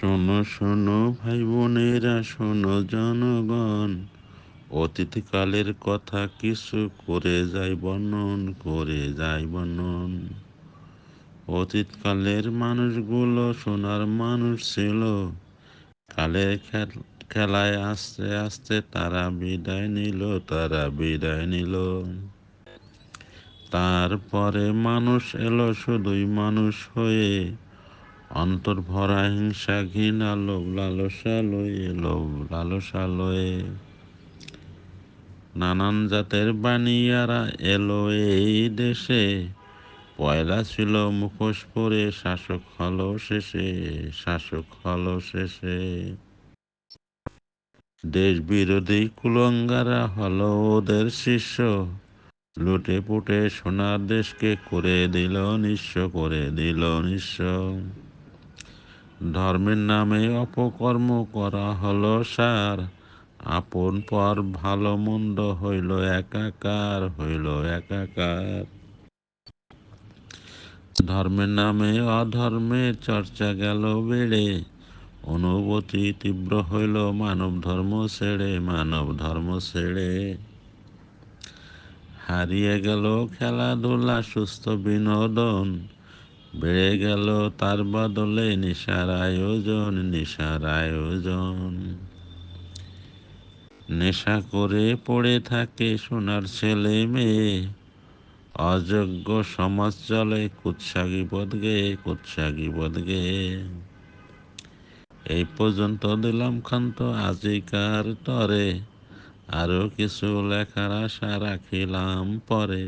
শোনো শোনো ভাই বোনেরা শোনো জনগণ। অতীতকালের কথা কিছু করে যাই বর্ণন, করে যাই বর্ণন। অতীতকালের মানুষগুলো সোনার মানুষ ছিল। কালের খেল- খেলায় আস্তে আস্তে তারা বিদায় নিল, তারা বিদায় নিল। তারপরে মানুষ এলো শুধুই মানুষ হয়ে। অন্তর ভরা হিংসা ঘৃণা লোভ লালসা লয়ে, লোভ লালসা লয়ে। নানান জাতের বানিয়ারা এলো এই দেশে। পয়লা ছিল মুখোশ পরে, শাসক হলো শেষে, শাসক হলো শেষে। দেশ বিরোধী কুলঙ্গারা হলো ওদের শিষ্য। লুটে পুটে সোনার দেশকে করে দিল নিঃস্ব, করে দিল নিঃস্ব। ধর্মের নামে অপকর্ম করা হলো সার। আপন পর ভালো মন্দ হইল একাকার হইল একাকার। ধর্মের নামে অধর্মের চর্চা গেল বেড়ে, অনুভূতি তীব্র হইল মানব ধর্ম ছেড়ে, মানব ধর্ম ছেড়ে। হারিয়ে গেল খেলাধুলা, সুস্থ বিনোদন বেড়ে গেল তার বদলে নিশার আয়োজন নিশার আয়োজন। নেশা করে পড়ে থাকে সোনার ছেলে মেয়ে। অযোগ্য সমাজ চলে কুৎসাগী বদগে কুৎসাগী বদগে এই পর্যন্ত দিলাম খান্ত আজিকার তরে। আরও কিছু লেখার আশা রাখিলাম পরে।